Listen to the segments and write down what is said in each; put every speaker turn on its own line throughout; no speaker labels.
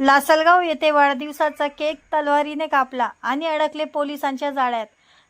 लासलगाव येथे वाढदिवसाचा केक तलवारीने कापला आणि अडकले पोलिसांच्या जाळ्यात.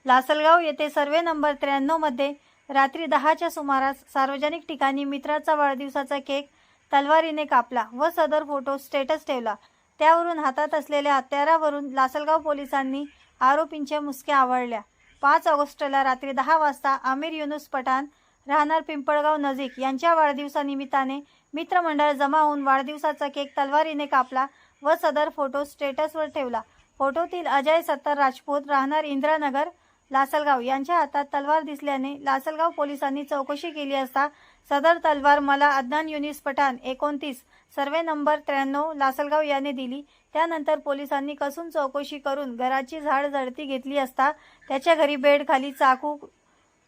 लासलगाव येथे सर्वे नंबर त्र्याण्णवमध्ये रात्री दहाच्या सुमारास सार्वजनिक ठिकाणी मित्राचा वाढदिवसाचा केक तलवारीने कापला व सदर फोटो स्टेटस ठेवला. त्यावरून हातात असलेल्या हत्यारावरून लासलगाव पोलिसांनी आरोपींच्या मुसक्या आवळल्या. पाच ऑगस्टला रात्री दहा वाजता आमिर युनुस पठाण राहणार पिंपळगाव नजीक. यांच्या वाढदिवसानिमित्ताने मित्रमंडळ जमा होऊन वाढदिवसाचा केक तलवारीने कापला व सदर फोटो स्टेटसवर ठेवला. फोटोतील अजय सत्तर राजपूत राहणार इंद्रानगर लासलगाव. यांच्या हातात तलवार दिसल्याने लासलगाव पोलिसांनी चौकशी केली असता सदर तलवार मला अदनान युनिस पठाण एकोणतीस सर्वे नंबर त्र्याण्णव लासलगाव याने दिली. त्यानंतर पोलिसांनी कसून चौकशी करून घराची झाड झडती घेतली असता त्याच्या घरी बेडखाली चाकू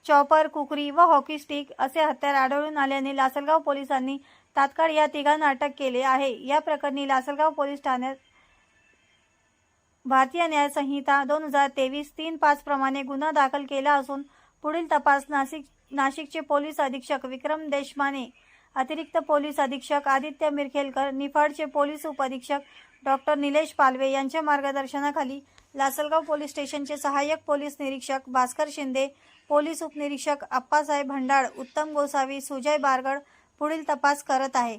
चॉपर कुकरी व हॉकी स्टिक असे हत्यार आढळून आल्याने लासलगाव पोलिसांनी तात्काळ या तिघांना अटक केले आहे. या प्रकरणी लासलगाव पोलीस ठाण्यात भारतीय न्यायसंहिता दोन हजार तेवीस तीन पाच प्रमाणे गुन्हा दाखल केला असून पुढील तपास नाशिक नाशिकचे पोलीस अधीक्षक विक्रम देशमाने अतिरिक्त पोलीस अधीक्षक आदित्य मिरखेलकर निफाडचे पोलीस उपअधीक्षक डॉक्टर निलेश पालवे यांच्या मार्गदर्शनाखाली लासलगाव पोलीस स्टेशनचे सहाय्यक पोलीस निरीक्षक भास्कर शिंदे पोलीस उपनिरीक्षक अप्पासाहेब भंडाळ उत्तम गोसावी सुजय बारगड पुढील तपास करत आहे.